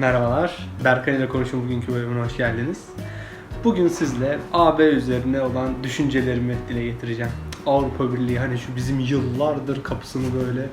Merhabalar, Berkay ile konuşun bugünkü bölümüne hoş geldiniz. Bugün sizle AB üzerine olan düşüncelerimi dile getireceğim. Avrupa Birliği hani şu bizim yıllardır kapısını böyle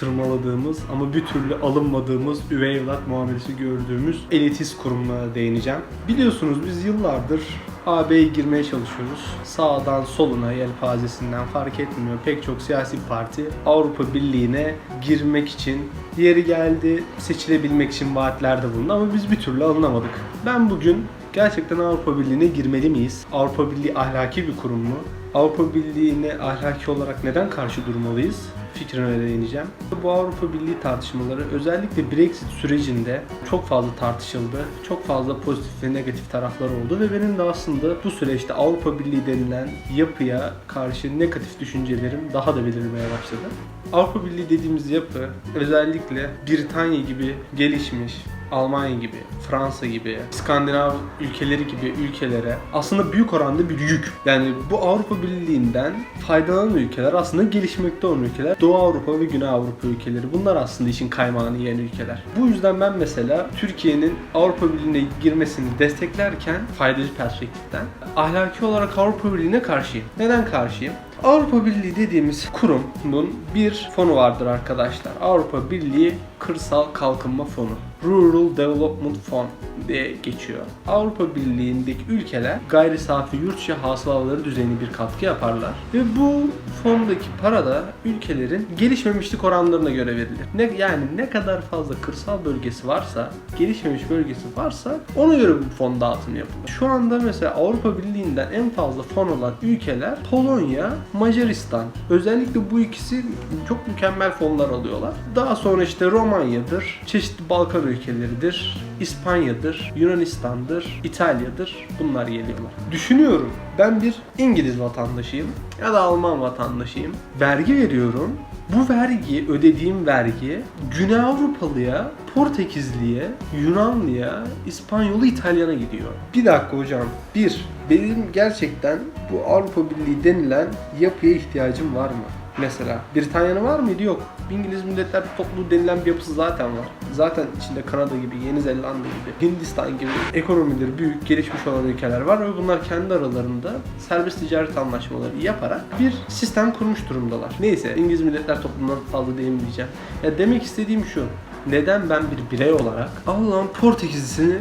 tırmaladığımız ama bir türlü alınmadığımız üvey evlat muamelesi gördüğümüz elitist kurumlara değineceğim. Biliyorsunuz biz yıllardır AB'ye girmeye çalışıyoruz. Sağdan soluna yelpazesinden fark etmiyor. Pek çok siyasi parti Avrupa Birliği'ne girmek için yeri geldi seçilebilmek için vaatlerde bulundu ama biz bir türlü alınamadık. Ben bugün gerçekten Avrupa Birliği'ne girmeli miyiz? Avrupa Birliği ahlaki bir kurum mu? Avrupa Birliği'ne ahlaki olarak neden karşı durmalıyız? Fikrine değineceğim. Bu Avrupa Birliği tartışmaları özellikle Brexit sürecinde çok fazla tartışıldı. Çok fazla pozitif ve negatif tarafları oldu ve benim de aslında bu süreçte Avrupa Birliği denilen yapıya karşı negatif düşüncelerim daha da belirmeye başladı. Avrupa Birliği dediğimiz yapı özellikle Britanya gibi gelişmiş, Almanya gibi, Fransa gibi, İskandinav ülkeleri gibi ülkelere aslında büyük oranda bir yük. Yani bu Avrupa Birliği'nden faydalanan ülkeler aslında gelişmekte olan ülkeler. Doğu Avrupa ve Güney Avrupa ülkeleri. Bunlar aslında işin kaymağını yiyen ülkeler. Bu yüzden ben mesela Türkiye'nin Avrupa Birliği'ne girmesini desteklerken faydacı perspektiften ahlaki olarak Avrupa Birliği'ne karşıyım. Neden karşıyım? Avrupa Birliği dediğimiz kurumun bir fonu vardır arkadaşlar. Avrupa Birliği Kırsal Kalkınma Fonu. Rural Development Fund diye geçiyor. Avrupa Birliği'ndeki ülkeler gayri safi yurt içi hasılaları düzeyinde bir katkı yaparlar. Ve bu fondaki para da ülkelerin gelişmemişlik oranlarına göre verilir. Ne, yani ne kadar fazla kırsal bölgesi varsa, gelişmemiş bölgesi varsa ona göre bu fon dağıtımı yapılır. Şu anda mesela Avrupa Birliği'nden en fazla fon olan ülkeler Polonya, Macaristan. Özellikle bu ikisi çok mükemmel fonlar alıyorlar. Daha sonra işte Romanya'dır, çeşitli Balkan ülkeleridir, İspanya'dır, Yunanistan'dır, İtalya'dır. Bunlar geliyorlar. Düşünüyorum ben bir İngiliz vatandaşıyım ya da Alman vatandaşıyım. Vergi veriyorum. Bu vergi, ödediğim vergi Güney Avrupalıya, Portekizliye, Yunanlıya, İspanyolu, İtalyana gidiyor. Bir dakika hocam. Bir, benim gerçekten bu Avrupa Birliği denilen yapıya ihtiyacım var mı? Mesela Britanya'nın var mıydı? Yok. İngiliz Milletler Topluluğu denilen bir yapısı zaten var. Zaten içinde Kanada gibi, Yeni Zelanda gibi, Hindistan gibi ekonomileri büyük, gelişmiş olan ülkeler var ve bunlar kendi aralarında serbest ticaret anlaşmaları yaparak bir sistem kurmuş durumdalar. Neyse İngiliz Milletler Topluluğu'na fazla değinmeyeceğim. Ya demek istediğim şu. Neden ben bir birey olarak Allah'ın Portekizlisini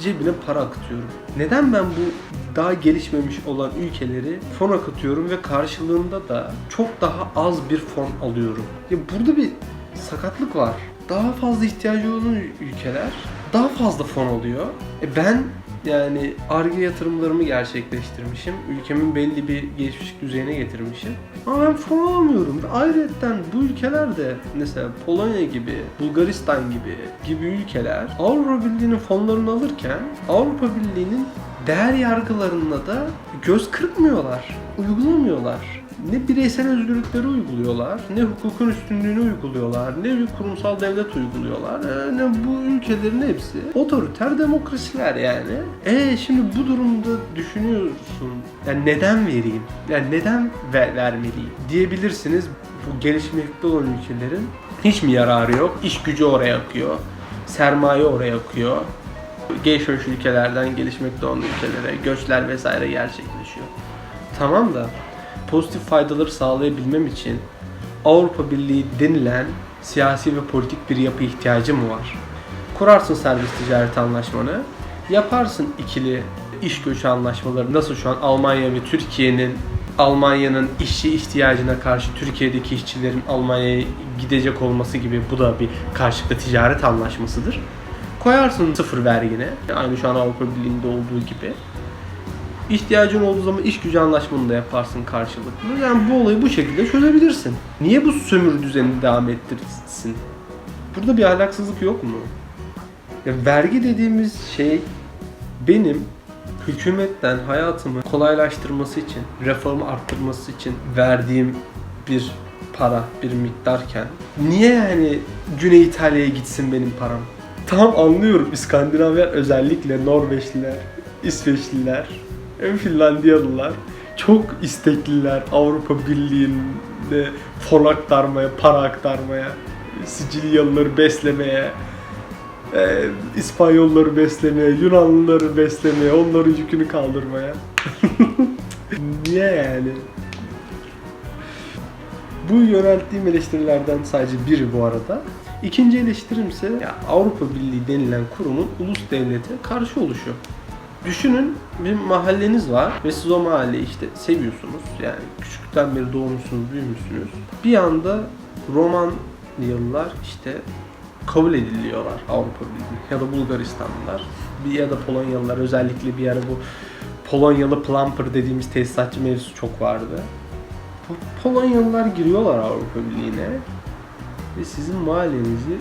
cebine para akıtıyorum? Neden ben bu daha gelişmemiş olan ülkeleri fon akıtıyorum ve karşılığında da çok daha az bir fon alıyorum? Ya burada bir sakatlık var. Daha fazla ihtiyacı olan ülkeler daha fazla fon alıyor. E ben yani ARGE yatırımlarımı gerçekleştirmişim. Ülkemin belli bir gelişmişlik düzeyine getirmişim. Ama ben fon alamıyorum. Ayrıca bu ülkeler de mesela Polonya gibi, Bulgaristan gibi gibi ülkeler Avrupa Birliği'nin fonlarını alırken Avrupa Birliği'nin değer yargılarına da göz kırpmıyorlar, uygulamıyorlar. Ne bireysel özgürlükleri uyguluyorlar, ne hukukun üstünlüğünü uyguluyorlar, ne bir kurumsal devlet uyguluyorlar, e, ne bu ülkelerin hepsi otoriter demokrasiler yani. E şimdi bu durumda düşünüyorsun, yani neden vereyim, yani neden ver, vermeliyim diyebilirsiniz. Bu gelişmekte olan ülkelerin hiç mi yararı yok? İş gücü oraya akıyor, sermaye oraya akıyor, gelişmiş ülkelerden gelişmekte olan ülkelere göçler vesaire gerçekleşiyor. Tamam da pozitif faydaları sağlayabilmem için Avrupa Birliği denilen siyasi ve politik bir yapı ihtiyacı mı var? Kurarsın serbest ticaret anlaşmanı, yaparsın ikili iş göçü anlaşmaları nasıl şu an Almanya ve Türkiye'nin Almanya'nın işçi ihtiyacına karşı Türkiye'deki işçilerin Almanya'ya gidecek olması gibi bu da bir karşılıklı ticaret anlaşmasıdır koyarsın sıfır vergine. Aynı şu an Avrupa Birliği'nde olduğu gibi. İhtiyacın olduğu zaman iş gücü anlaşmanı da yaparsın karşılıklı. Yani bu olayı bu şekilde çözebilirsin. Niye bu sömürü düzenini devam ettirsin? Burada bir ahlaksızlık yok mu? Ya vergi dediğimiz şey benim hükümetten hayatımı kolaylaştırması için, reformu arttırması için verdiğim bir para, bir miktarken niye yani Güney İtalya'ya gitsin benim param? Tam anlıyorum İskandinavya özellikle Norveçliler, İsveçliler, Finlandiyalılar çok istekliler Avrupa Birliği'nde fon aktarmaya, para aktarmaya, Sicilyalıları beslemeye. Ee, İspanyolları beslemeye, Yunanlıları beslemeye, onların yükünü kaldırmaya. Niye yani? Bu yönelttiğim eleştirilerden sadece biri bu arada. İkinci eleştirim ise ya Avrupa Birliği denilen kurumun ulus devlete karşı oluşu. Düşünün bir mahalleniz var ve siz o mahalleyi işte seviyorsunuz. Yani küçükten beri doğmuşsunuz, büyümüşsünüz. Bir anda Romanyalılar işte kabul ediliyorlar Avrupa Birliği ya da Bulgaristanlılar ya da Polonyalılar özellikle bir ara bu Polonyalı plumper dediğimiz tesisatçı mevzusu çok vardı. Polonyalılar giriyorlar Avrupa Birliği'ne ve sizin mahallenizi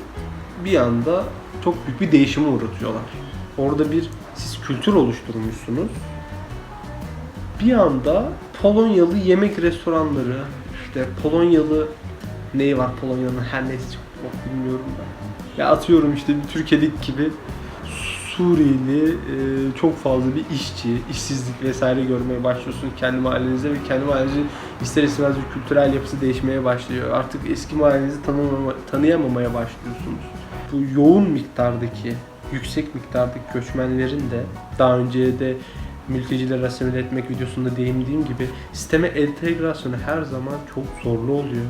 bir anda çok büyük bir değişime uğratıyorlar. Orada bir siz kültür oluşturmuşsunuz. Bir anda Polonyalı yemek restoranları, işte Polonyalı neyi var Polonya'nın her neyse çok bilmiyorum da. Ya atıyorum işte bir Türkiye'deki gibi Suriyeli e, çok fazla bir işçi, işsizlik vesaire görmeye başlıyorsunuz kendi mahallenizde ve kendi mahallenizin ister istemez bir kültürel yapısı değişmeye başlıyor. Artık eski mahallenizi tanımama, tanıyamamaya başlıyorsunuz. Bu yoğun miktardaki, yüksek miktardaki göçmenlerin de daha önce de mültecileri asimile etmek videosunda değindiğim gibi sisteme entegrasyonu her zaman çok zorlu oluyor.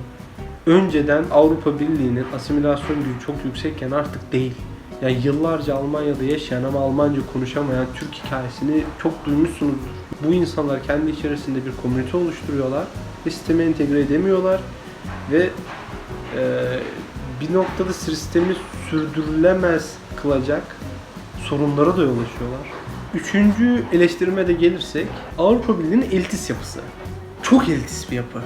Önceden Avrupa Birliği'nin asimilasyon gücü çok yüksekken artık değil. Yani yıllarca Almanya'da yaşayan ama Almanca konuşamayan Türk hikayesini çok duymuşsunuzdur. Bu insanlar kendi içerisinde bir komünite oluşturuyorlar ve sisteme entegre edemiyorlar ve e, bir noktada sistemi sürdürülemez kılacak sorunlara da yol açıyorlar. Üçüncü eleştirime de gelirsek Avrupa Birliği'nin elitis yapısı. Çok elitis bir yapı.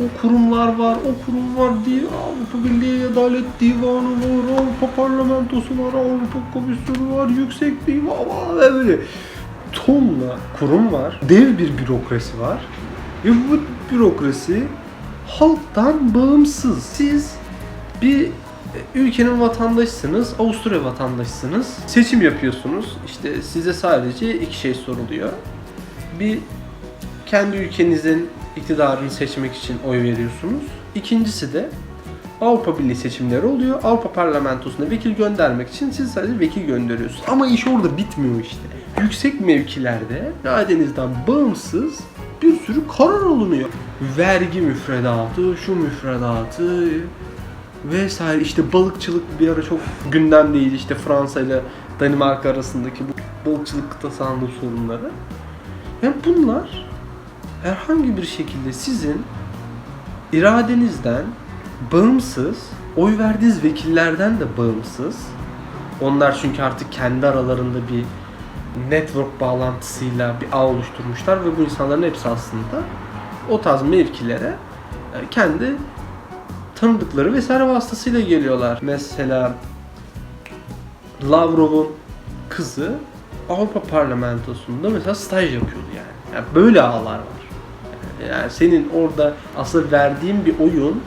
O kurumlar var, o kurum var diye Avrupa Birliği Adalet Divanı var, Avrupa Parlamentosu var, Avrupa Komisyonu var, Yüksek Divan var ve böyle tonla kurum var, dev bir bürokrasi var ve bu bürokrasi halktan bağımsız. Siz bir ülkenin vatandaşısınız, Avusturya vatandaşısınız, seçim yapıyorsunuz. İşte size sadece iki şey soruluyor. Bir kendi ülkenizin iktidarını seçmek için oy veriyorsunuz. İkincisi de Avrupa Birliği seçimleri oluyor. Avrupa Parlamentosu'na vekil göndermek için siz sadece vekil gönderiyorsunuz. Ama iş orada bitmiyor işte. Yüksek mevkilerde iradenizden bağımsız bir sürü karar alınıyor. Vergi müfredatı, şu müfredatı vesaire işte balıkçılık bir ara çok gündemdeydi işte Fransa ile Danimarka arasındaki bu balıkçılık kıta sahanlığı sorunları. Yani bunlar herhangi bir şekilde sizin iradenizden bağımsız, oy verdiğiniz vekillerden de bağımsız. Onlar çünkü artık kendi aralarında bir network bağlantısıyla bir ağ oluşturmuşlar ve bu insanların hepsi aslında o tarz mevkilere e, kendi tanıdıkları vesaire vasıtasıyla geliyorlar. Mesela Lavrov'un kızı Avrupa Parlamentosu'nda mesela staj yapıyordu yani. yani böyle ağlar var. Yani senin orada aslında verdiğin bir oyun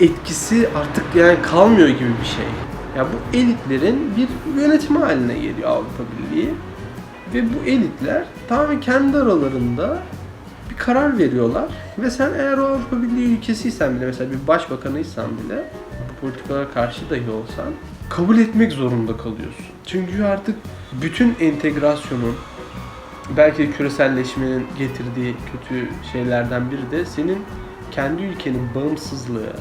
etkisi artık yani kalmıyor gibi bir şey. Ya bu elitlerin bir yönetimi haline geliyor Avrupa Birliği. Ve bu elitler tamamen kendi aralarında bir karar veriyorlar. Ve sen eğer o Avrupa Birliği ülkesiysen bile mesela bir başbakanıysan bile bu politikalara karşı dahi olsan kabul etmek zorunda kalıyorsun. Çünkü artık bütün entegrasyonun belki küreselleşmenin getirdiği kötü şeylerden biri de senin kendi ülkenin bağımsızlığı,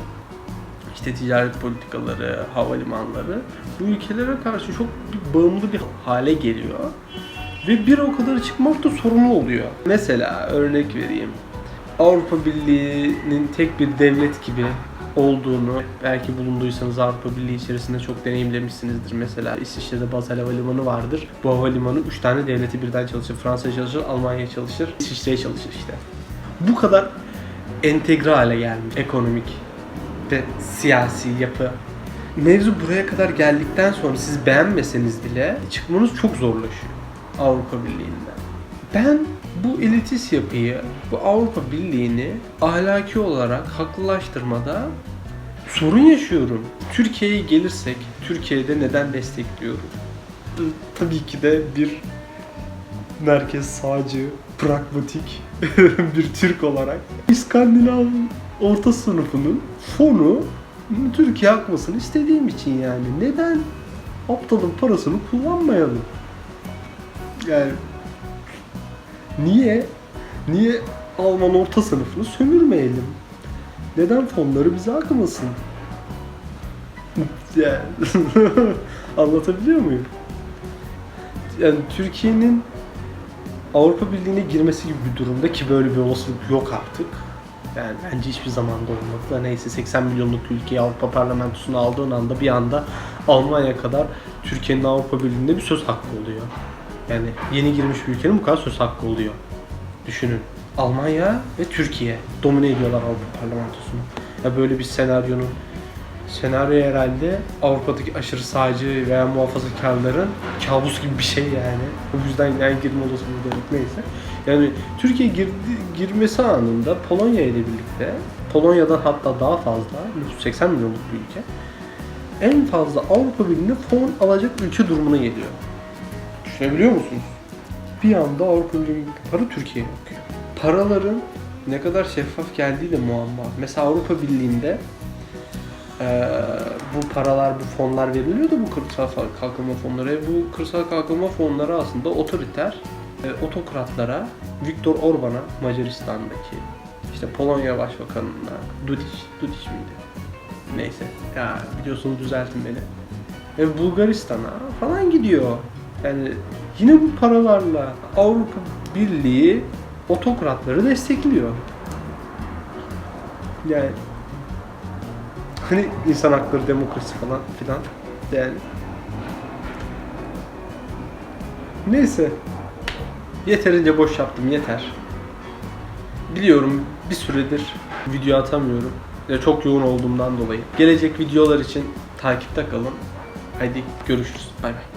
işte ticaret politikaları, havalimanları bu ülkelere karşı çok bağımlı bir hale geliyor. Ve bir o kadar çıkmak da sorunlu oluyor. Mesela örnek vereyim. Avrupa Birliği'nin tek bir devlet gibi olduğunu belki bulunduysanız Avrupa Birliği içerisinde çok deneyimlemişsinizdir. Mesela İsviçre'de Basel Havalimanı vardır. Bu havalimanı 3 tane devleti birden çalışır. Fransa'ya çalışır, Almanya'ya çalışır, İsviçre'ye çalışır işte. Bu kadar entegre hale gelmiş ekonomik ve siyasi yapı. Mevzu buraya kadar geldikten sonra siz beğenmeseniz bile çıkmanız çok zorlaşıyor Avrupa Birliği'nden. Ben bu elitist yapıyı, bu Avrupa Birliği'ni ahlaki olarak haklılaştırmada sorun yaşıyorum. Türkiye'ye gelirsek, Türkiye'de neden destekliyorum? Tabii ki de bir merkez sağcı, pragmatik bir Türk olarak İskandinav orta sınıfının fonu Türkiye akmasını istediğim için yani. Neden aptalın parasını kullanmayalım. Yani niye niye Alman orta sınıfını sömürmeyelim? Neden fonları bize akmasın? Yani, anlatabiliyor muyum? Yani Türkiye'nin Avrupa Birliği'ne girmesi gibi bir durumda ki böyle bir olasılık yok artık. Yani bence hiçbir zaman da olmadı neyse 80 milyonluk ülkeyi Avrupa Parlamentosu'na aldığın anda bir anda Almanya kadar Türkiye'nin Avrupa Birliği'nde bir söz hakkı oluyor. Yani yeni girmiş bir ülkenin bu kadar söz hakkı oluyor. Düşünün. Almanya ve Türkiye domine ediyorlar Avrupa Parlamentosu'nu. Ya böyle bir senaryonun senaryo herhalde Avrupa'daki aşırı sağcı veya muhafazakarların kabus gibi bir şey yani. O yüzden yani girme olasılığı da yok neyse. Yani Türkiye girdi, girmesi anında Polonya ile birlikte Polonya'dan hatta daha fazla 180 milyonluk bir ülke en fazla Avrupa Birliği'ne fon alacak ülke durumuna geliyor. Düşünebiliyor musunuz? Bir anda Avrupa Birliği'nin para Türkiye'ye bakıyor. Paraların ne kadar şeffaf geldiği de muamma. Mesela Avrupa Birliği'nde eee, bu paralar, bu fonlar veriliyordu bu kırsal kalkınma fonları. Bu kırsal kalkınma fonları aslında otoriter e, otokratlara, Viktor Orban'a Macaristan'daki, işte Polonya Başbakanı'na, Dudic, Dudic miydi? Neyse, ya biliyorsunuz düzeltin beni. Ve Bulgaristan'a falan gidiyor. Yani yine bu paralarla Avrupa Birliği otokratları destekliyor. Yani hani insan hakları, demokrasi falan filan yani. Neyse. Yeterince boş yaptım yeter. Biliyorum bir süredir video atamıyorum. Ya çok yoğun olduğumdan dolayı. Gelecek videolar için takipte kalın. Haydi görüşürüz. Bay bay.